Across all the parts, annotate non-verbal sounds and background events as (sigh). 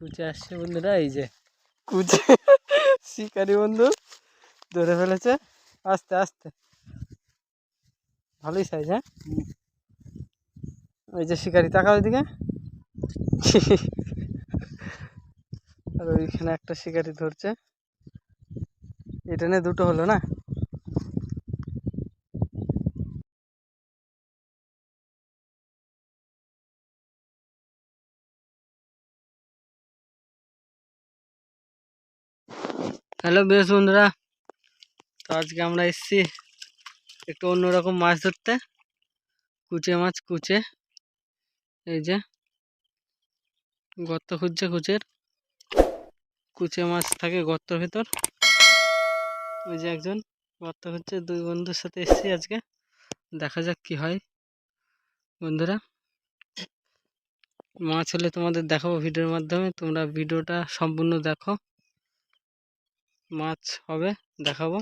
কুচে আসছে বন্ধুরা, এই যে। কুচে (laughs) শিকারি বন্ধু, ধরে ফেলেছে। আস্তে আস্তে। ভালোই সাইজ হ্যাঁ? ওই যে শিকারি, তাকাও ওইদিকে আর ওইখানে একটা শিকারি ধরছে। এটা নিয়ে দুটো হলো না? হ্যালো বেশ বন্ধুরা, তো আজকে আমরা এসছি একটু অন্যরকম মাছ ধরতে, কুচে মাছ কুচে, এই যে গর্ত খুঁজছে কুচের, কুচে মাছ থাকে গর্তর ভেতর, ওই যে একজন গর্ত খুঁজছে, দুই বন্ধুর সাথে এসেছি আজকে, দেখা যাক কি হয়, বন্ধুরা। মাছ হলে তোমাদের দেখাবো ভিডিওর মাধ্যমে, তোমরা ভিডিওটা সম্পূর্ণ দেখো। মাছ হবে, দেখাবো।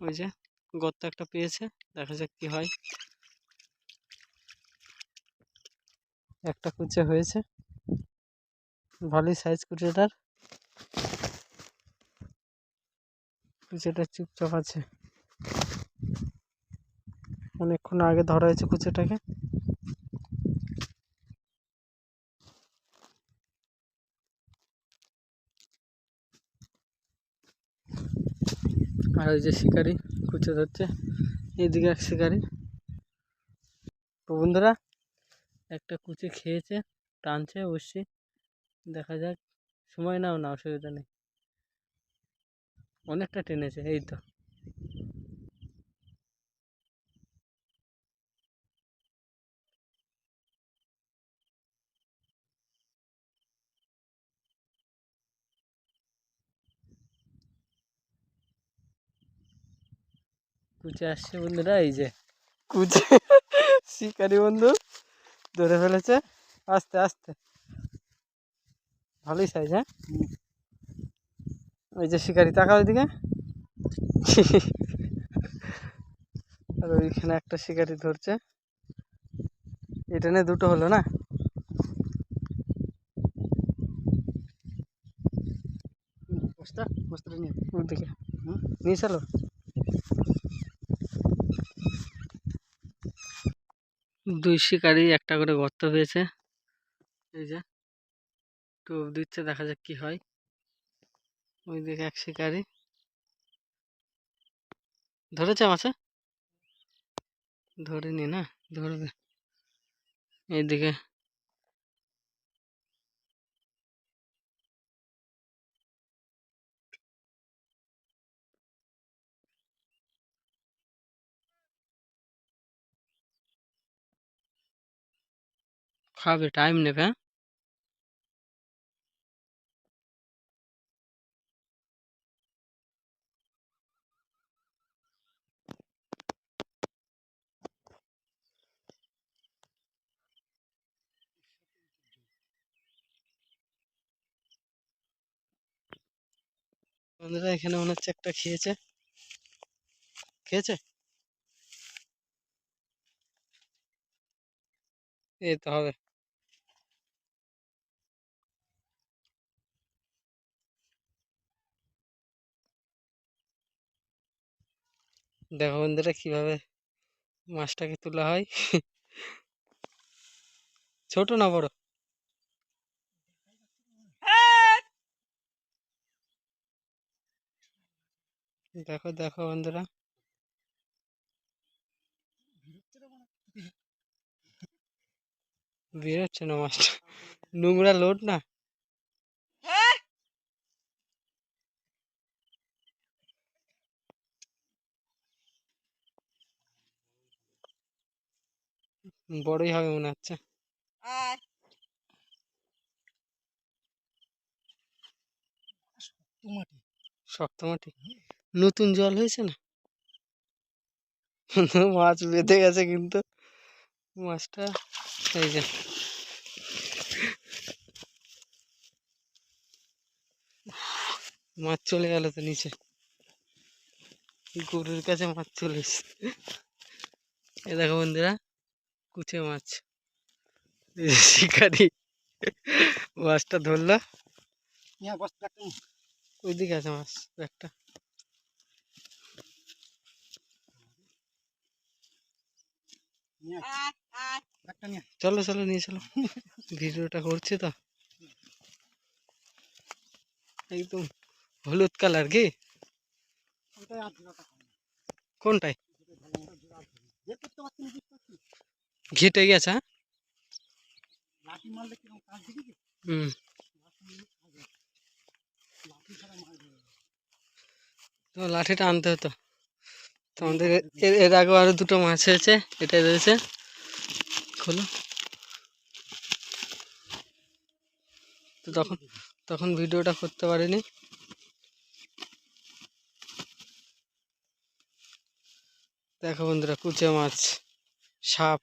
ওই যে গর্ত একটা পেয়েছে, দেখা যাক কি হয়। একটা কুচে হয়েছে। ভালোই সাইজ কুচেটার কুচেটা চুপচাপ আছে। অনেকক্ষণ আগে ধরা হয়েছে কুচেটাকে। আর ওই যে শিকারি কুচে ধরছে এদিকে এক শিকারি। তো বন্ধুরা, একটা কুচি খেয়েছে, টানছে অবশ্যই, দেখা যাক, সময় নাও না, অসুবিধা নেই। অনেকটা টেনেছে, এই তো। কুচে আসছে বন্ধুরা এই যে। কুচে শিকারি বন্ধু ধরে ফেলেছে। আস্তে আস্তে। ভালোই সাইজ হ্যাঁ? ওই যে শিকারি তাকাও ওইদিকে আর ওইখানে একটা শিকারি ধরছে। এটা নিয়ে দুটো হলো না? বস্তা বস্তাটা নিয়ে। ওদিকে? নিয়ে চলো। দুই শিকারি, একটা করে গর্ত পেয়েছে এই যে। টোপ দিচ্ছে, দেখা যাক কি হয়। ওই দিকে এক শিকারি। ধরেছে মাছে? ধরেনি না? ধরবে। এইদিকে খাবে টাইম নেবে। হ্যাঁ বন্ধুরা এখানে মনে হচ্ছে একটা খেয়েছে। খেয়েছে? এই তো হবে। দেখো বন্ধুরা কীভাবে মাছটাকে তোলা হয়। ছোট না বড়? দেখো দেখো বন্ধুরা। বেরোচ্ছে না মাছটা। নোংরা লোড না? বড়ই হবে মনে হচ্ছে। শক্ত মাটি নতুন জল হয়েছে না? মাছ বেঁধে গেছে কিন্তু। মাছটা এই যে। মাছ চলে গেল তো নিচে। গরুর কাছে মাছ চলে এসছে। এ দেখো বন্ধুরা কুচে মাছ। শিকারি। মাছটা ধরলো। নিয়ে ওইদিকে আছে মাছ একটা। চলো চলো নিয়ে চলো। ভিডিওটা করছি তো। একদম হলুদ কালার কি। কোনটাই? ঘেটে গেছে হ্যাঁ? হুম। তো লাঠিটা আনতে হতো। তো আমাদের এর এর আগেও আরও দুটো মাছ হয়েছে এটা রয়েছে। খোলো। তো তখন তখন ভিডিওটা করতে পারিনি। দেখো বন্ধুরা কুচে মাছ সাপ।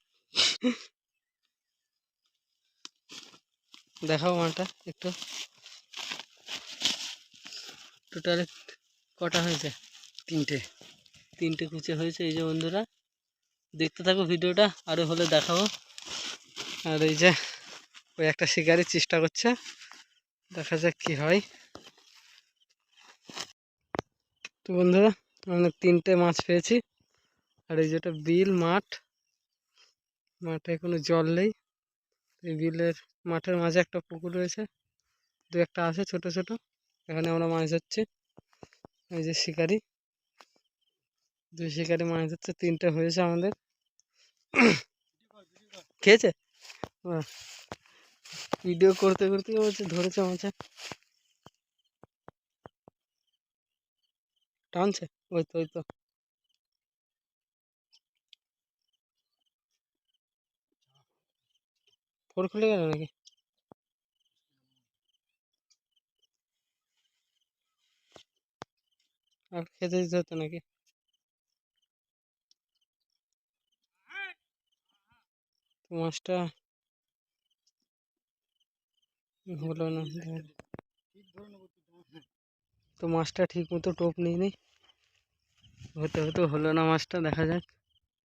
দেখাও মাছটা একটু। টোটালে কটা হয়েছে? তিনটে। তিনটে কুচে হয়েছে। এই যে বন্ধুরা, দেখতে থাকো ভিডিওটা আরও হলে দেখাবো। আর এই যে ওই একটা শিকারির চেষ্টা করছে। দেখা যাক কি হয়। তো বন্ধুরা, আমরা তিনটে মাছ পেয়েছি। আর এই যে যেটা বিল, মাঠ। মাঠে কোনো জল নেই। এই বিলের মাঠের মাঝে একটা পুকুর রয়েছে। দু একটা আছে ছোট ছোট। এখানে আমরা মাছ ধরছি। এই যে শিকারি। দুই শিকারি মাছ ধরছে। তিনটে হয়েছে আমাদের। খেয়েছে? ভিডিও করতে করতে বলছে ধরেছে মাছে। টানছে? ওই তো ওই তো। ফোর খুলে গেল নাকি? আর খেতে দিতে হতো নাকি? মাছটা হলো না। তো মাছটা ঠিক মতো টোপ নিয়ে নি হতে হতে হলো না মাছটা, দেখা যাক।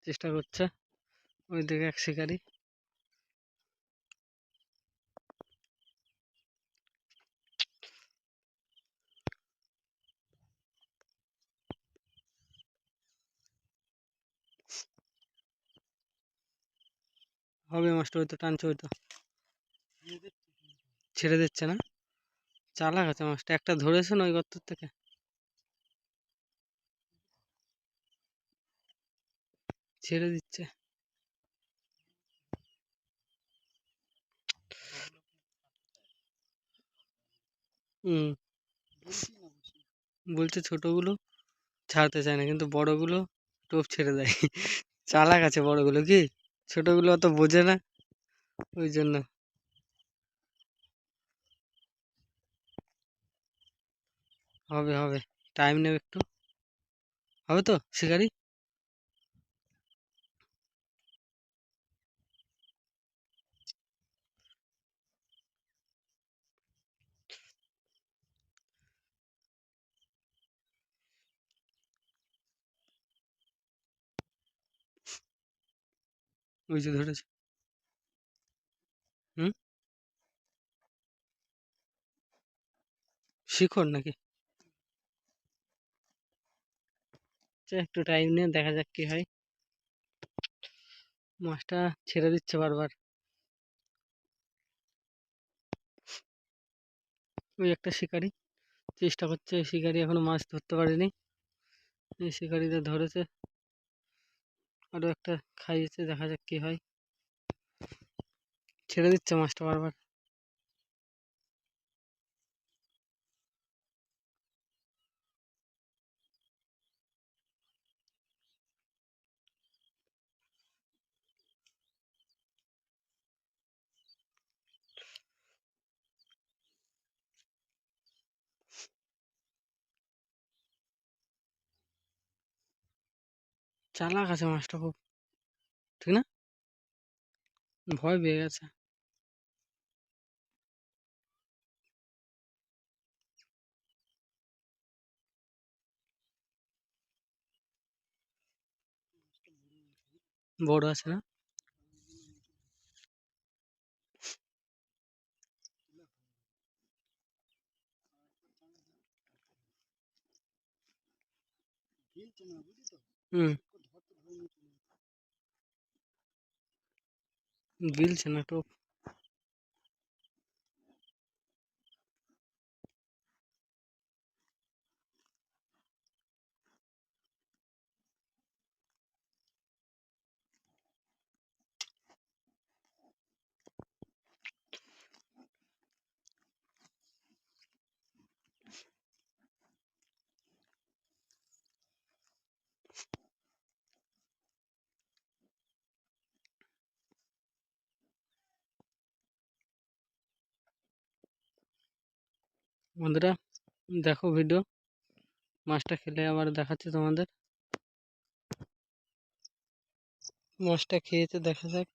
চেষ্টা করছে। ওই দিকে এক শিকারি। হবে মাছটা তো টানছে ওই তো ছেড়ে দিচ্ছে না? চালাক আছে মাছটা, একটা ধরেছে না ওই গর্ত থেকে? ছেড়ে দিচ্ছে। হুম। বলছে ছোটগুলো ছাড়তে চায় না, কিন্তু বড়গুলো টোপ ছেড়ে দেয়। চালাক আছে বড়গুলো কি? ছোটগুলো অত বোঝে না ওই জন্য। হবে হবে। টাইম নেবে একটু। হবে তো শিকারি? ওই যে ধরেছে। হুম? শিখর নাকি? একটু টাইম নিয়ে দেখা যাক কি হয়। মাছটা ছেড়ে দিচ্ছে বারবার। ওই একটা শিকারি, চেষ্টা করছে শিকারি এখনও মাছ ধরতে পারেনি। শিকারিটা ধরেছে। আরও একটা খাইয়েছে দেখা যাক কি হয়। ছেড়ে দিচ্ছে মাছটা বারবার। চালাক আছে মাছটা খুব ঠিক না? ভয় পেয়ে গেছে। বড় আছে না ফেলছে না বুঝলি তো হুম ধরতে ধরে নিয়ে চলে যাচ্ছে। গিলছে না টোপ বন্ধুরা, দেখো ভিডিও মাছটা খেলে আবার দেখাচ্ছি তোমাদের। মাছটা খেয়েছে, দেখা যাক।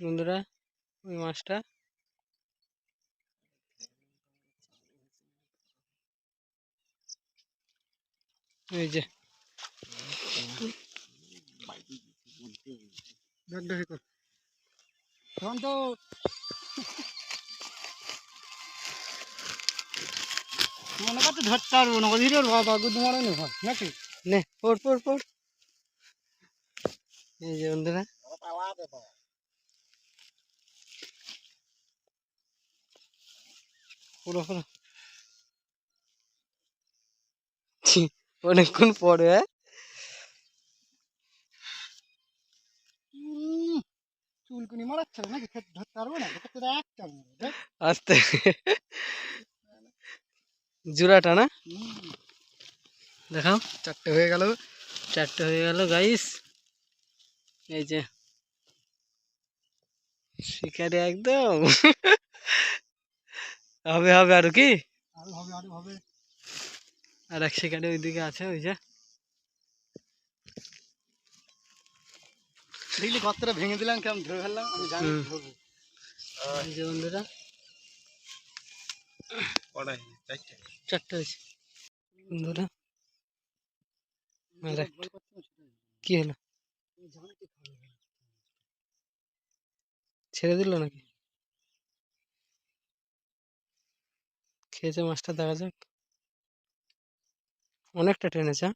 বন্ধুরা, ওই মাছটা। এই যে দেখ দেখে কর। তখন তো মনে করতে ধরতে পারব না হিরোর বাবা গুদ মারে না ভাই নাকি? নে পড় পড় পড়। এই যে বন্ধুরা। পুরো পুরো অনেকক্ষণ পরে হ্যাঁ? চুলকুনি মারাচ্ছে নাকি? ধরতে পারব না? তো আস্তে। জোড়াটা না? দেখাও। চারটে হয়ে গেল। চারটে হয়ে গেল গাইস এই যে। শিকারি একদম। হবে হবে আর কি? আরও হবে আরও হবে। আর এক শিকারি ওইদিকে আছে ওই যে। ভেঙে দিলাম কেমন ধরে ফেললাম আমি জানি যে বন্ধুরা চারটে। হয়েছে। আর একটা। কি হলো। ছেড়ে দিল নাকি? খেয়েছে মাছটা দেখা যাক। অনেকটা টেনেছে হ্যাঁ?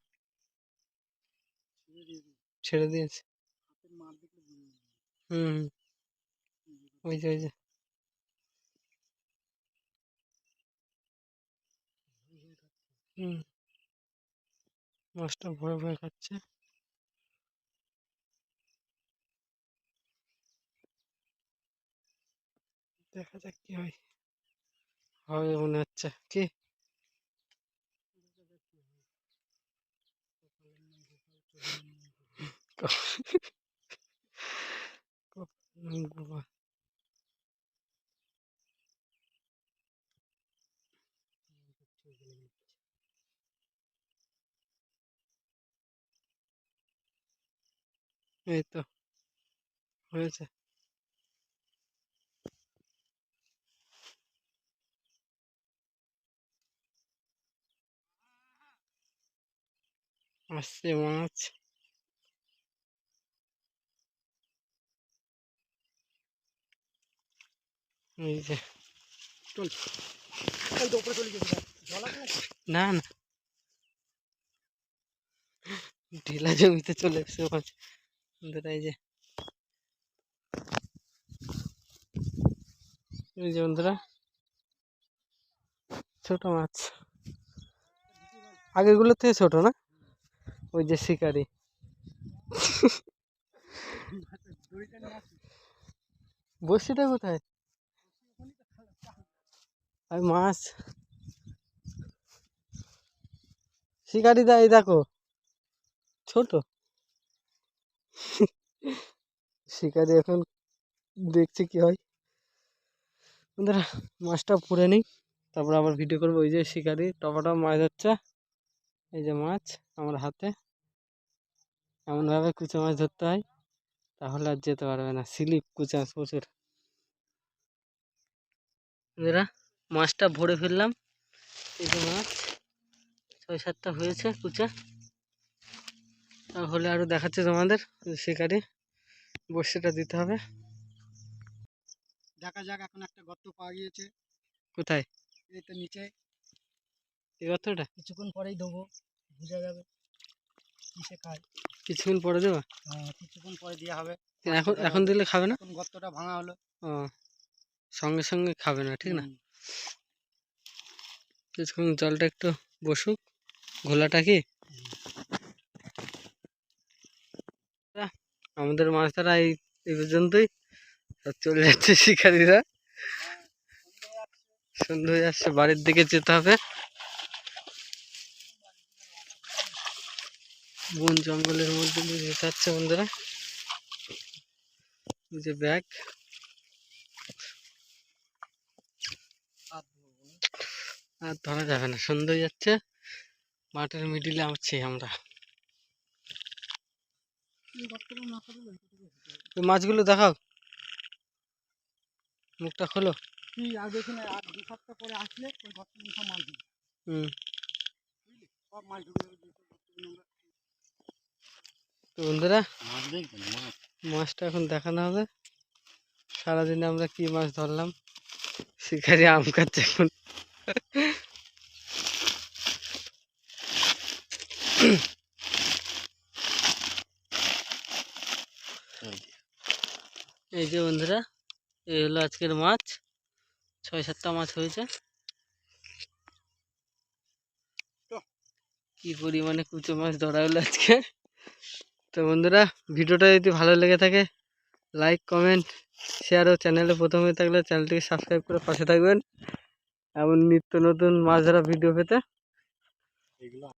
ছেড়ে দিয়েছে হাতের মার দেখলে বুঝে যাবে। হুম। ওই যে ওই যে। হুম। মাছটা ভয়ে ভয়ে খাচ্ছে। দেখা যাক কি হয়। হবে মনে হচ্ছে। কি বাবা। এই তো হয়েছে আসছে মাছ এই যে। উপরে চলে গেছে? না না। ঢিলা জমিতে চলে এসছে মাছ বন্ধুরা এই যে। এই যে বন্ধুরা ছোট মাছ। আগেরগুলোর থেকে ছোট না? ওই যে শিকারি। বড়শিটা কোথায়? আর মাছ। শিকারি দা এই দেখো। ছোট। শিকারি এখন দেখছি কি হয়। বন্ধুরা মাছটা পুড়ে নিই। তারপর আবার ভিডিও করব। ওই যে শিকারি টপাটপ মাছ ধরছে এই যে মাছ আমার হাতে। এমনভাবে কুচো মাছ ধরতে হয়, তাহলে আর যেতে পারবে না। স্লিপ, কুচো মাছ প্রচুর। বন্ধুরা মাছটা ভরে ফেললাম। এই যে মাছ ছয় সাতটা হয়েছে কুচা। তাহলে আরও দেখাচ্ছে তোমাদের শিকারি বড়শিটা দিতে হবে। দেখা যাক এখন একটা গর্ত পাওয়া গিয়েছে। কোথায়? এই তো নিচে। এই গর্তটা? কিছুক্ষণ পরেই দেবো বুঝা যাবে কিসে খায়। কিছুক্ষণ পরে দেবা? হ্যাঁ, কিছুক্ষণ পরে দেওয়া হবে। এখন এখন দিলে খাবে না? গর্তটা ভাঙা হলো। ও সঙ্গে সঙ্গে খাবে না ঠিক না। কিছুক্ষণ জলটা একটু বসুক, ঘোলাটা কি? আমাদের মাছ ধরা এই পর্যন্তই। চলে যাচ্ছে শিকারীরা সন্ধ্যে হয়ে আসছে বাড়ির দিকে যেতে হবে। বন জঙ্গলের মধ্যে যেতে হচ্ছে বন্ধুরা। যে ব্যাগ। আর ধরা যাবে না সন্ধ্যে হয়ে যাচ্ছে। মাঠের মিডিলে আছি আমরা। মাছগুলো দেখাও। মুখটা খোলো। বন্ধুরা মাছ মাছটা এখন দেখানো হবে। সারাদিনে আমরা কি মাছ ধরলাম? শিকারি আম খাচ্ছে এখন। এই যে বন্ধুরা এই হলো আজকের মাছ। ছয় সাতটা মাছ হয়েছে। কি পরিমাণে কুচো মাছ ধরা হলো আজকে। তো বন্ধুরা, ভিডিওটা যদি ভালো লেগে থাকে লাইক কমেন্ট শেয়ার ও চ্যানেলে প্রথমে থাকলে চ্যানেলটিকে সাবস্ক্রাইব করে পাশে থাকবেন। এমন নিত্য নতুন মাছ ধরা ভিডিও পেতে।